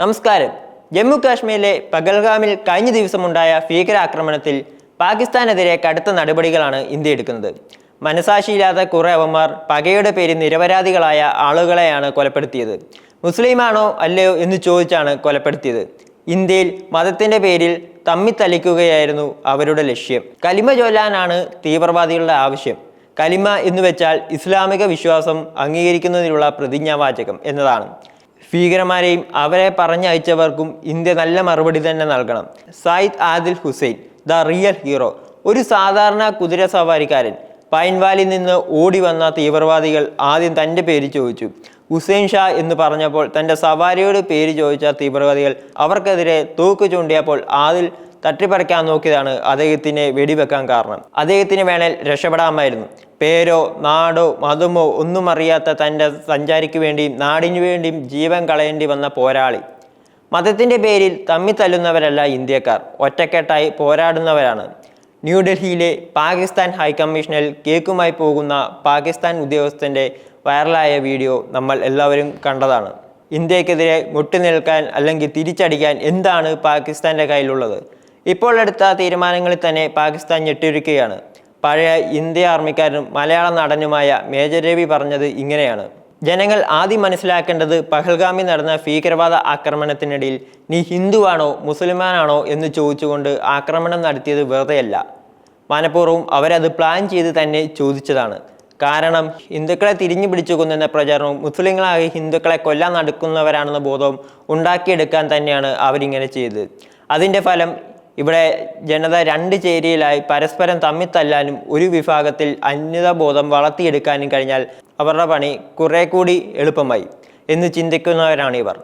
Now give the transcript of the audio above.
നമസ്കാരം. ജമ്മു കാശ്മീരിലെ പഗൽഗാമിൽ കഴിഞ്ഞ ദിവസമുണ്ടായ ഭീകരാക്രമണത്തിൽ പാകിസ്ഥാനെതിരെ കടുത്ത നടപടികളാണ് ഇന്ത്യ എടുക്കുന്നത്. മനസാക്ഷിയില്ലാത്ത കുറേ അവന്മാർ പകയുടെ പേരിൽ നിരപരാധികളായ ആളുകളെയാണ് കൊലപ്പെടുത്തിയത്. മുസ്ലിമാണോ അല്ലയോ എന്ന് ചോദിച്ചാണ് കൊലപ്പെടുത്തിയത്. ഇന്ത്യയിൽ മതത്തിന്റെ പേരിൽ തമ്മിത്തലിക്കുകയായിരുന്നു അവരുടെ ലക്ഷ്യം. കലിമ ചൊല്ലാനാണ് തീവ്രവാദികളുടെ ആവശ്യം. കലിമ എന്ന് വെച്ചാൽ ഇസ്ലാമിക വിശ്വാസം അംഗീകരിക്കുന്നതിനുള്ള പ്രതിജ്ഞാവാചകം എന്നതാണ്. ഭീകരന്മാരെയും അവരെ പറഞ്ഞയച്ചവർക്കും ഇന്ത്യ നല്ല മറുപടി തന്നെ നൽകണം. Syed Adil Hussain the real hero ഒരു സാധാരണ കുതിര സവാരിക്കാരൻ. പൈൻവാലിൽ നിന്ന് ഓടി വന്ന തീവ്രവാദികൾ ആദ്യം തന്റെ പേര് ചോദിച്ചു. ഹുസൈൻ ഷാ എന്ന് പറഞ്ഞപ്പോൾ തന്റെ സവാരിയുടെ പേര് ചോദിച്ച തീവ്രവാദികൾ അവർക്കെതിരെ തൂക്ക് ചൂണ്ടിയപ്പോൾ ആദിൽ തട്ടിപ്പറിക്കാൻ നോക്കിയതാണ് അദ്ദേഹത്തിനെ വെടിവെക്കാൻ കാരണം. അദ്ദേഹത്തിന് വേണേൽ രക്ഷപ്പെടാമായിരുന്നു. പേരോ നാടോ മതമോ ഒന്നും അറിയാത്ത തന്റെ സഞ്ചാരിക്ക് വേണ്ടിയും നാടിനു വേണ്ടിയും ജീവൻ കളയേണ്ടി വന്ന പോരാളി. മതത്തിന്റെ പേരിൽ തമ്മിത്തല്ലുന്നവരല്ല ഇന്ത്യക്കാർ. ഒറ്റക്കെട്ടായി പോരാടുന്നവരാണ്. ന്യൂഡൽഹിയിലെ പാകിസ്ഥാൻ ഹൈക്കമ്മീഷനിൽ കേക്കുമായി പോകുന്ന പാകിസ്ഥാൻ ഉദ്യോഗസ്ഥന്റെ വൈറലായ വീഡിയോ നമ്മൾ എല്ലാവരും കണ്ടതാണ്. ഇന്ത്യക്കെതിരെ മുട്ടിനിൽക്കാൻ അല്ലെങ്കിൽ തിരിച്ചടിക്കാൻ എന്താണ് പാകിസ്ഥാന്റെ കയ്യിലുള്ളത്? ഇപ്പോൾ എടുത്ത തീരുമാനങ്ങളിൽ തന്നെ പാകിസ്ഥാൻ ഞെട്ടിയിരിക്കുകയാണ്. പഴയ ഇന്ത്യ ആർമിക്കാരനും മലയാള നടനുമായ മേജർ രവി പറഞ്ഞത് ഇങ്ങനെയാണ്. ജനങ്ങൾ ആദ്യം മനസ്സിലാക്കേണ്ടത് പഹൽഗാമി നടന്ന ഭീകരവാദ ആക്രമണത്തിനിടയിൽ നീ ഹിന്ദുവാണോ മുസൽമാനാണോ എന്ന് ചോദിച്ചുകൊണ്ട് ആക്രമണം നടത്തിയത് വെറുതെയല്ല. മനഃപൂർവം അവരത് പ്ലാൻ ചെയ്ത് തന്നെ ചോദിച്ചതാണ്. കാരണം ഹിന്ദുക്കളെ തിരിഞ്ഞു പിടിച്ചു കൊന്നുന്ന പ്രചാരണവും മുസ്ലിങ്ങളായി ഹിന്ദുക്കളെ കൊല്ലാൻ നടക്കുന്നവരാണെന്ന ബോധവും ഉണ്ടാക്കിയെടുക്കാൻ തന്നെയാണ് അവരിങ്ങനെ ചെയ്തത്. അതിന്റെ ഫലം ഇവിടെ ജനത രണ്ട് ചേരിയിലായി പരസ്പരം തമ്മിൽ തല്ലാനും ഒരു വിഭാഗത്തിൽ അന്യതാബോധം വളർത്തിയെടുക്കാനും കഴിഞ്ഞാൽ അവരുടെ പണി കുറെ കൂടി എളുപ്പമായി എന്ന് ചിന്തിക്കുന്നവരാണ് ഇവർ.